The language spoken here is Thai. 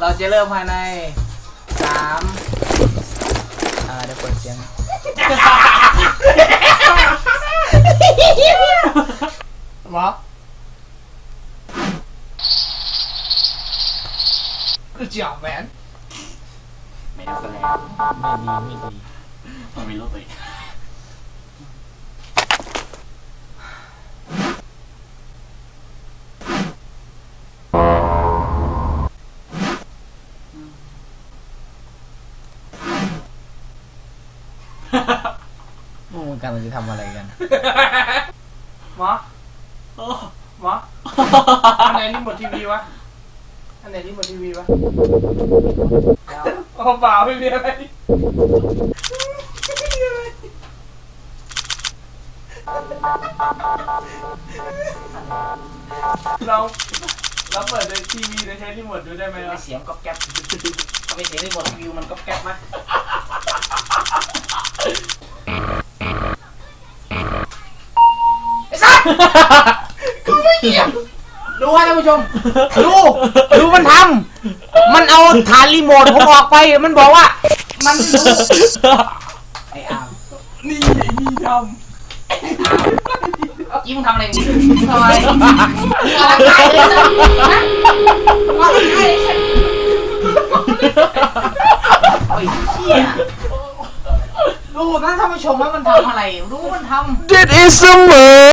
เราจะเริ่มภายในสามอ่าเดี๋ยวเปิดเสียง วะคือจ่าแหวนไม่นักแสดงไม่ดีไม่ดีมันมีรถตัวเอง พวกมึงกำลังจะทำอะไรกันวะวะอันไหนรีโมททีวีวะอันไหนรีโมททีวีวะเอาเปล่าไม่มีอะไรเราเราเปิดในทีวีในใช้รีโมทดูได้ไหมวะเสียงก๊อบแก๊บเอาไปเสียงในบทวิวมันก๊อบแก๊บมา ดูฮะท่านผู้ชม ดู ดูมันทำ มันเอาฐานรีโมทผมออกไป มันบอกว่า มันไม่รู้ไอ้อามนี่ไอ้นี่ทยิ้มงทำอะไรมึงทำไมมึงออกกำลังกายเลยสินะมึงออกกำลังกายเลยสิโอ้ยเชี่ยดูนะท่านผู้ชมว่ามันทำอะไร รู้มันทำำ This is summer